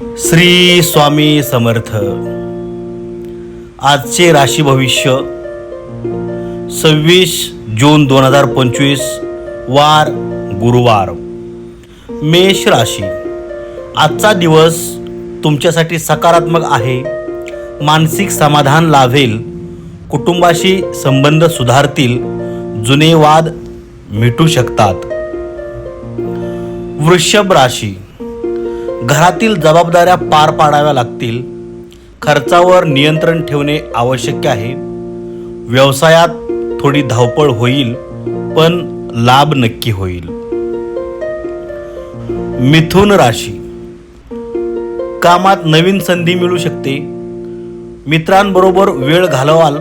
श्री स्वामी समर्थ. आजचे राशी भविष्य सव्वीस जून दोन हजार पंचवीस वार गुरुवार. मेष राशी. आजचा दिवस तुमच्यासाठी सकारात्मक आहे. मानसिक समाधान लाभेल. कुटुंबाशी संबंध सुधारतील. जुने वाद मिटू शकतात. वृषभ राशी. घरातील जबाबदाऱ्या पार पाडाव्या लागतील. खर्चावर नियंत्रण ठेवणे आवश्यक आहे. व्यवसायात थोडी धावपळ होईल पण लाभ नक्की होईल. मिथुन राशी. कामात नवीन संधी मिळू शकते. मित्रांबरोबर वेळ घालवाल.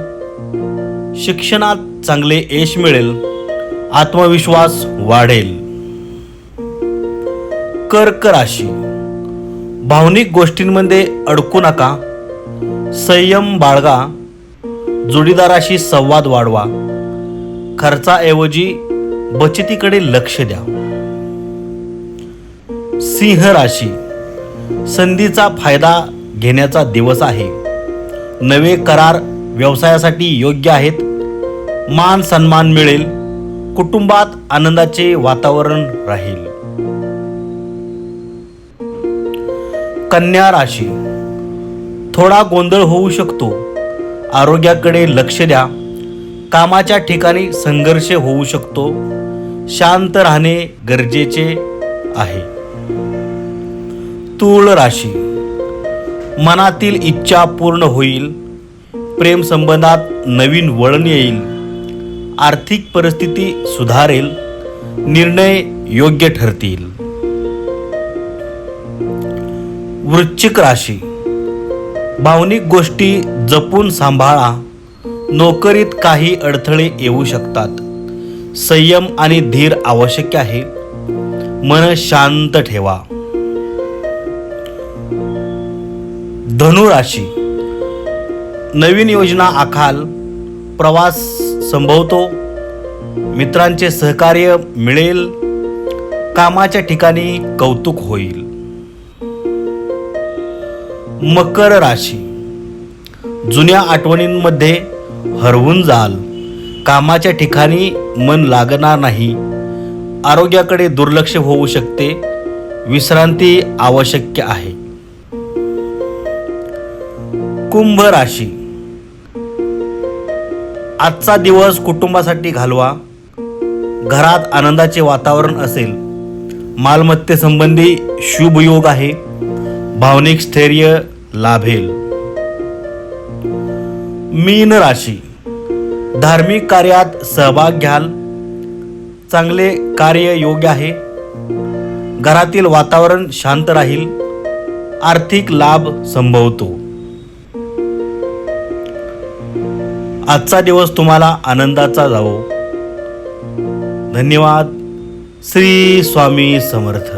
शिक्षणात चांगले यश मिळेल. आत्मविश्वास वाढेल. कर्क राशी. भावनिक गोष्टींमध्ये अडकू नका. संयम बाळगा. जोडीदाराशी संवाद वाढवा. खर्चाऐवजी बचतीकडे लक्ष द्या. सिंह राशी. संधीचा फायदा घेण्याचा दिवस आहे. नवे करार व्यवसायासाठी योग्य आहेत. मान सन्मान मिळेल. कुटुंबात आनंदाचे वातावरण राहील. कन्या राशी. थोडा गोंधळ होऊ शकतो. आरोग्याकडे लक्ष द्या. कामाच्या ठिकाणी संघर्ष होऊ शकतो. शांत राहणे गरजेचे आहे. तूळ राशी. मनातील इच्छा पूर्ण होईल. प्रेम संबंधात नवीन वळण येईल. आर्थिक परिस्थिती सुधारेल. निर्णय योग्य ठरतील. वृश्चिक राशी. भावनिक गोष्टी जपून सांभाळा. नोकरीत काही अडथळे येऊ शकतात. संयम आणि धीर आवश्यक आहे. मन शांत ठेवा. धनु राशी. नवीन योजना आखाल. प्रवास संभवतो. मित्रांचे सहकार्य मिळेल. कामाच्या ठिकाणी कौतुक होईल. मकर राशी. जुन्या आठवणींमध्ये हरवून जाल. कामाच्या ठिकाणी मन लागणार नाही. आरोग्याकडे दुर्लक्ष होऊ शकते. विश्रांती आवश्यक आहे. कुंभ राशी. आजचा दिवस कुटुंबासाठी घालवा. घरात आनंदाचे वातावरण असेल. मालमत्तेसंबंधी शुभ योग आहे. भावनिक स्थैर्य लाभेल. मीन राशी. धार्मिक कार्यात सहभाग घ्याल. चांगले कार्य योग्य आहे. घरातील वातावरण शांत राहील. आर्थिक लाभ संभवतो. आजचा दिवस तुम्हाला आनंदाचा जावो. धन्यवाद. श्री स्वामी समर्थ.